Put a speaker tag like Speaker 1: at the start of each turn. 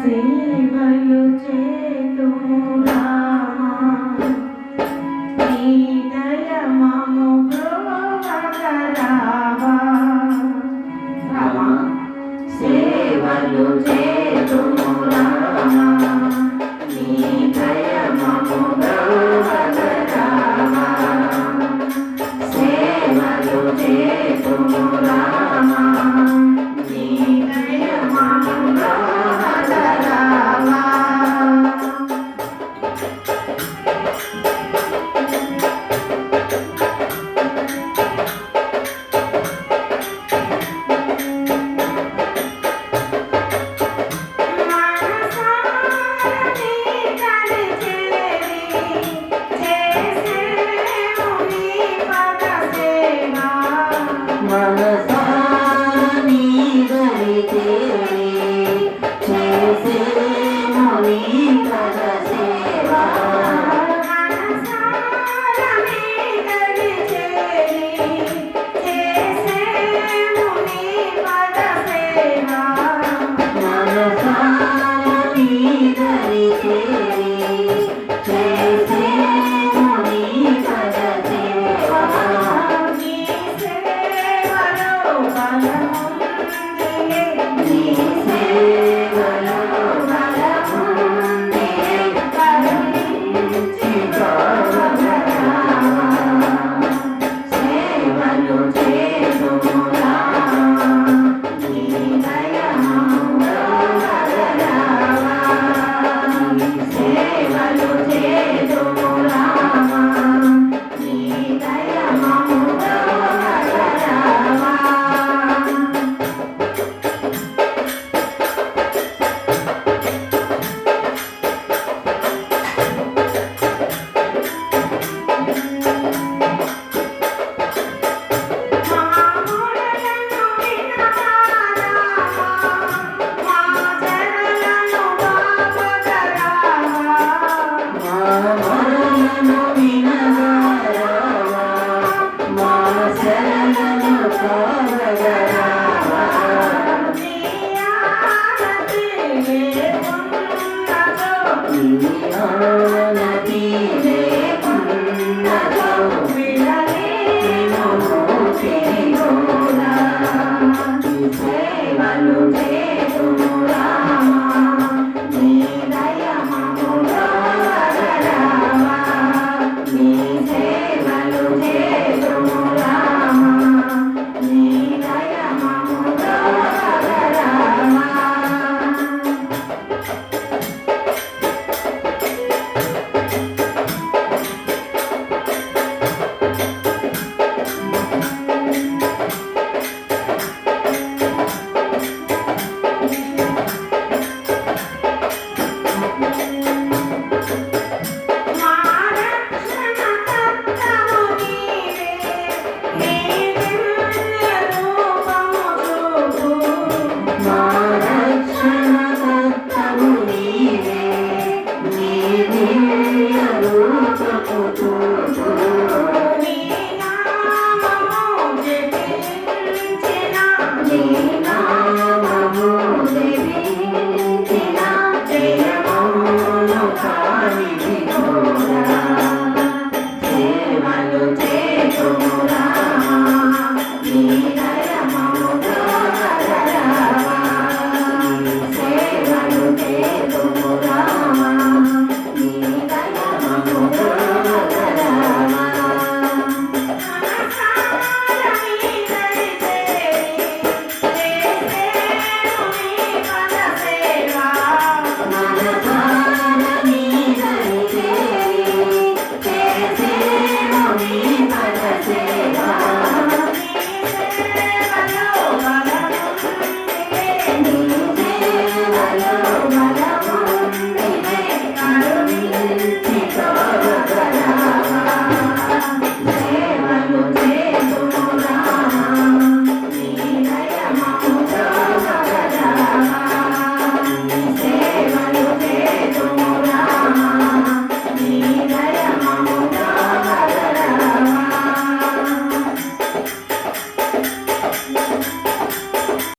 Speaker 1: సేవలు చేతుము రామా నీ దయ మము ప్రభగరా
Speaker 2: Oh.